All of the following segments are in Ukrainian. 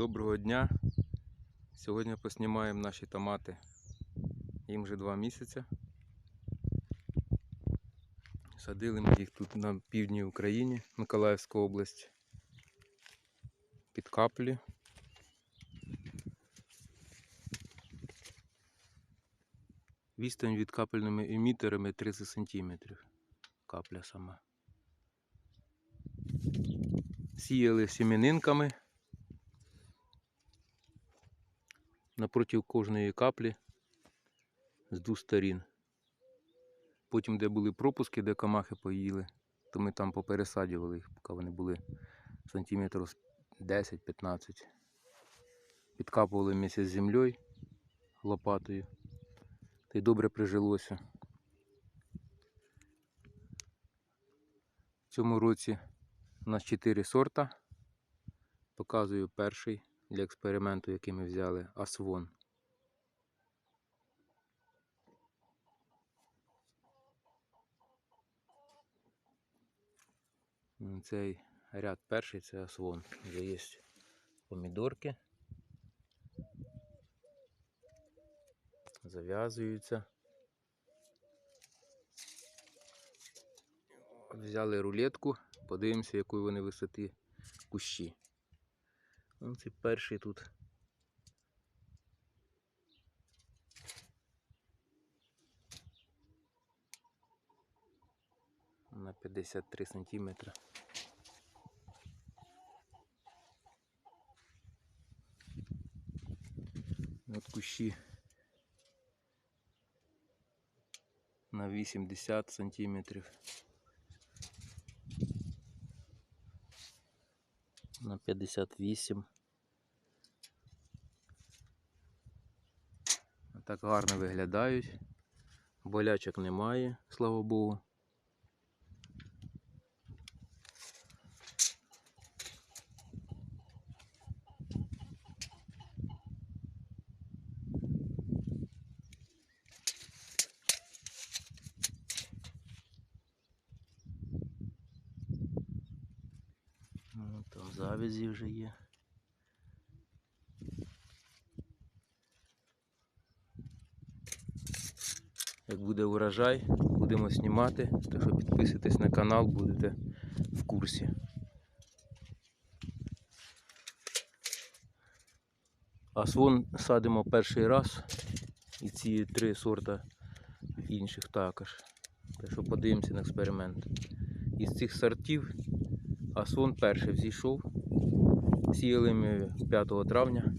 Доброго дня! Сьогодні поснімаємо наші томати. Їм вже два місяці. Садили ми їх тут на півдні України, Миколаївська область. Під каплі. Відстань від капельними емітерами 30 см. Капля сама. Сіяли сім'янинками. Напроти кожної каплі з двох сторін. Потім, де були пропуски, де камахи поїли, то ми там попересаджували їх, поки вони були сантиметрів 10-15. Підкапували місяць з землею лопатою. Та й добре прижилося. В цьому році у нас 4 сорта. Показую перший для експерименту, який ми взяли, Асвон. Цей ряд перший це Асвон. Вже є помідорки. Зав'язуються. Взяли рулетку, подивимося, якої вони висоти кущі. Ну, це перший тут. На 53 сантиметра. От кущі на 80 сантиметрів. На 58. Так гарно виглядають. Болячок немає, слава Богу. Ну, Там завязі вже є. Як буде урожай, будемо знімати. Так що підписуйтесь на канал, будете в курсі. Асвон садимо перший раз. І ці три сорта інших також. Так що подивимося на експеримент. Із цих сортів Асвон перший взійшов. Сіяли ми 5 травня.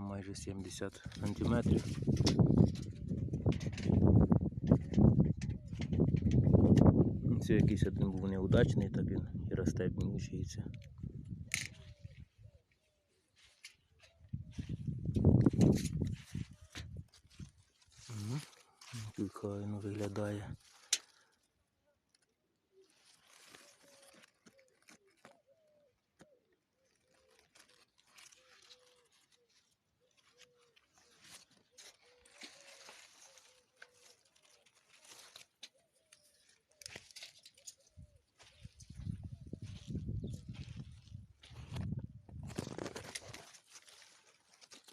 Висота майже 70 сантиметрів. Ну, Це якийсь один був неудачний, так він і росте. Мгм. Тут файно виглядає.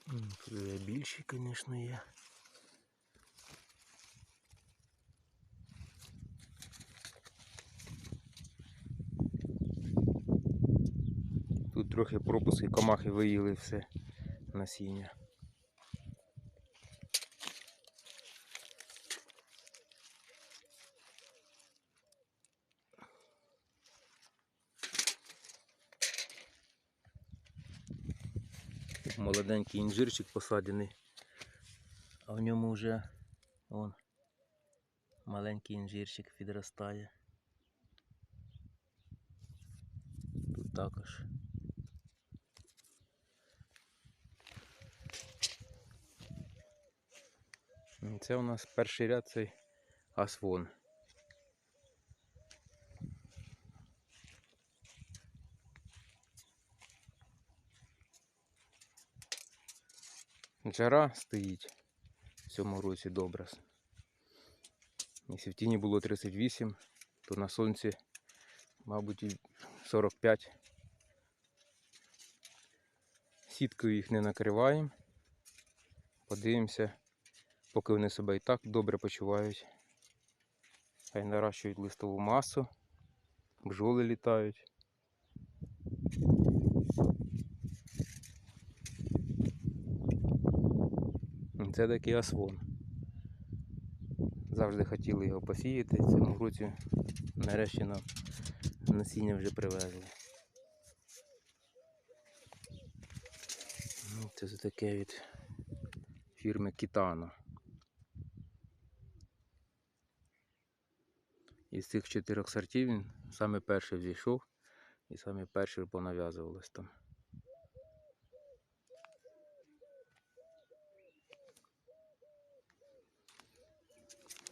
М, Тут і більші, звісно, є. Тут трохи пропуски комахи виїли все насіння. молоденький інжирчик посадений, а в ньому вже вон, маленький інжирчик підростає. Тут також. Це у нас перший ряд цей асвон. Жара стоїть в цьому році добре. Якщо в тіні було 38, то на сонці, мабуть, і 45. Сіткою їх не накриваємо. Подивимося, поки вони себе і так добре почувають. Хай наращують листову масу, бджоли літають. Це такий асвон. Завжди хотіли його посіяти. Цьому році нарешті нам насіння вже привезли. Ну, Це таке від фірми Кітано. Із цих чотирьох сортів він саме перший взійшов і саме перший понав'язувалось там.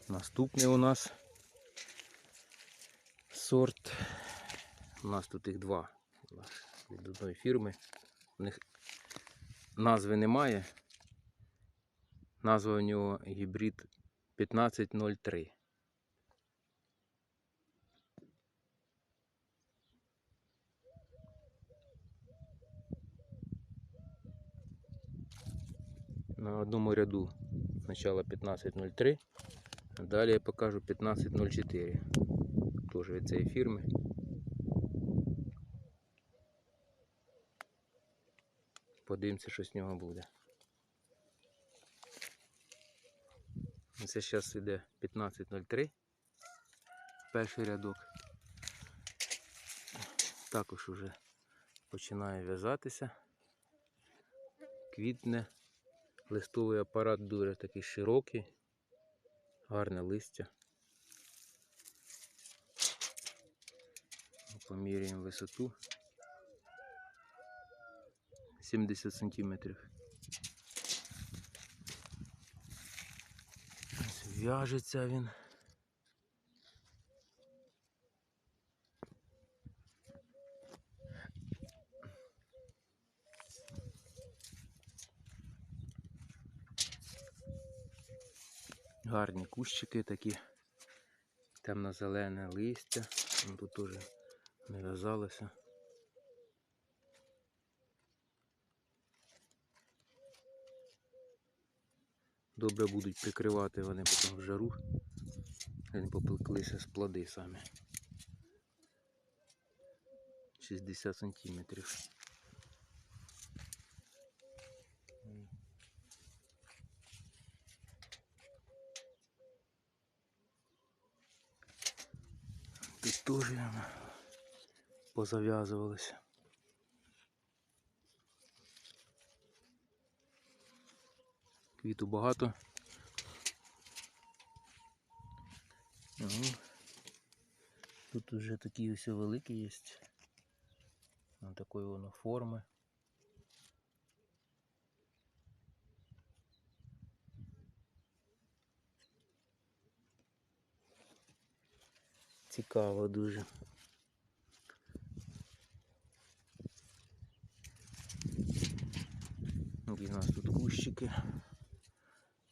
Наступний у нас сорт. У нас тут їх два від одної фірми. У них назви немає. Назва у нього гібрид 1503. На одному ряду спочатку 1503, а далі я покажу 1504. Теж від цієї фірми. Подивимося, що з нього буде. Це зараз йде 1503. Перший рядок. Також уже починає в'язатися. Квітне. Листовий апарат дуже такий широкий, гарне листя. Поміряємо висоту. 70 сантиметрів. В'яжеться він. Гарні кущики такі. Темно-зелене листя. Тут теж не в'язалося. Добре будуть прикривати вони потім в жару. Вони попеклися з плоди самі. 60 сантиметрів. Теж воно. Квіту багато. Ага. Тут уже такі ось великі є. Ось такої воно форми. Цікаво дуже. Які у нас тут кущики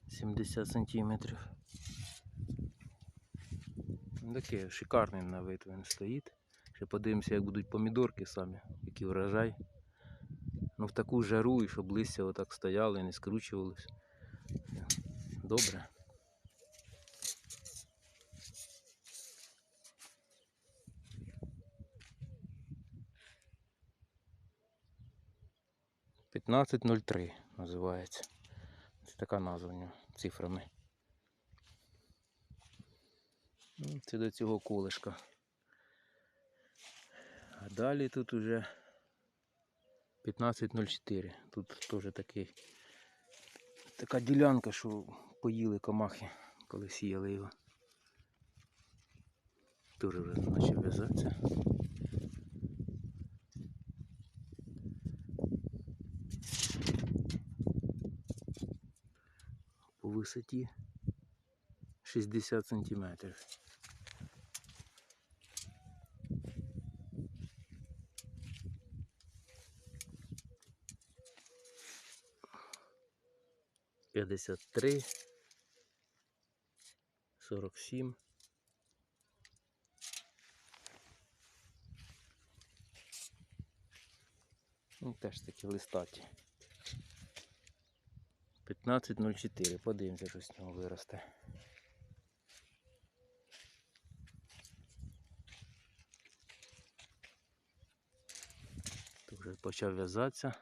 70 сантиметрів. Таке шикарний на вид він стоїть. Ще подивимося, як будуть помідорки самі, який врожай. Ну в таку жару і щоб листя отак стояло і не скручувалось. Добре. П'ятнадцять нуль три називається. Це така назва нього цифрами. Ну, Це до цього колишка. А далі тут уже 15.04. Тут теж такий така ділянка, що поїли комахи, коли сіяли його. Теж вже почав в'язатися. Висоті 60 сантиметрів. П'ятдесят три. Сорок сім. Ну, теж такі листаті. 15.04. Подивимося, що з нього виросте. Тут вже почав в'язатися.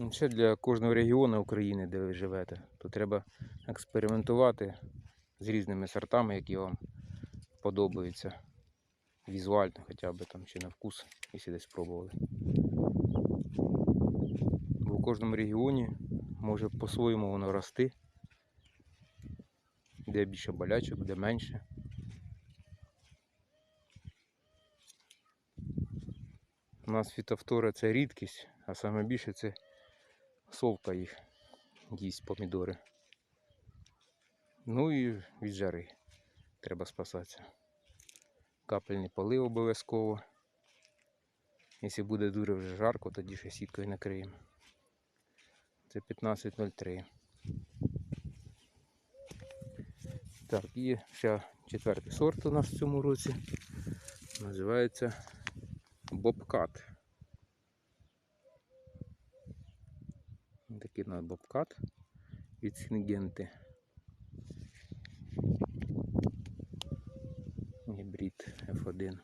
Ну, Ще для кожного регіону України, де ви живете, то треба експериментувати з різними сортами, які вам подобаються. Візуально хоча б там чи на вкус, якщо десь пробували. Бо в кожному регіоні може по-своєму воно рости. Де більше болячок, де менше. У нас фітофтора це рідкість, а саме більше це совка їх їсть помідори. Ну і від жари треба спасатися. Капельний полив обов'язково. Якщо буде дуже вже жарко, тоді ще сіткою накриємо. Це 15.03. Так, і ще четвертий сорт у нас в цьому році. Називається Бобкат. Такий на бобкат від Сінгенти. F1.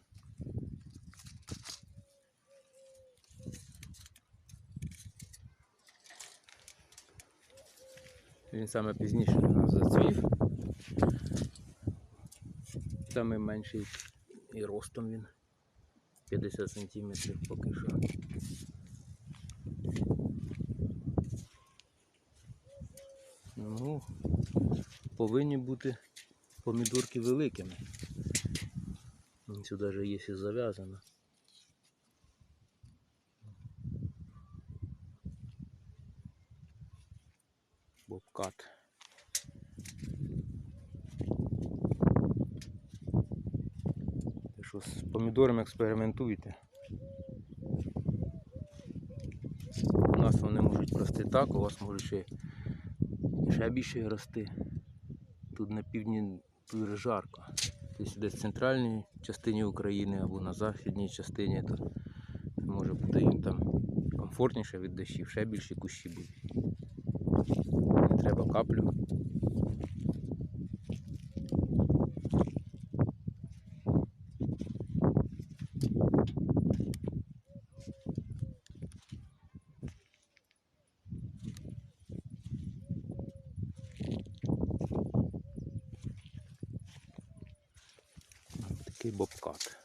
Він саме пізніше у нас зацвів. Саме менший і ростом він 50 см поки що. Ну, повинні бути помідорки великими. Сюди вже є і зав'язано. Бобкат. Що з помідорами експериментуйте. У нас вони можуть рости так, у вас можуть ще, ще більше рости. Тут на півдні дуже жарко. Тобто десь в центральній частині України або на західній частині, то може бути їм там комфортніше від дощів, ще більші кущі будуть. Не треба каплю. Такий бобкат.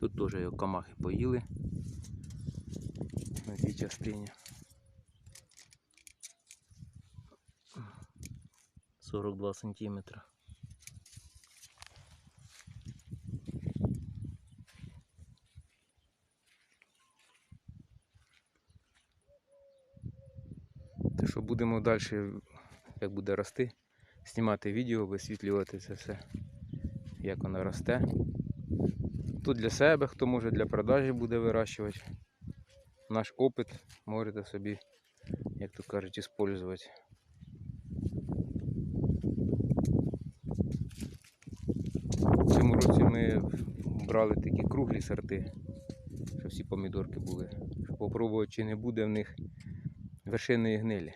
Тут теж його камахи поїли на цій частині. 42 сантиметра. Так що будемо далі, як буде рости, знімати відео, висвітлювати це все, як воно росте. Тут для себе, хто може для продажі буде вирощувати. Наш опит можете собі, як то кажуть, використовувати. В цьому році ми брали такі круглі сорти, щоб всі помідорки були. Щоб попробувати, чи не буде в них вершинної гнилі.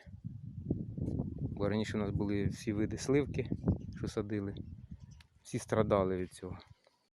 Бо раніше у нас були всі види сливки, що садили. Всі страдали від цього.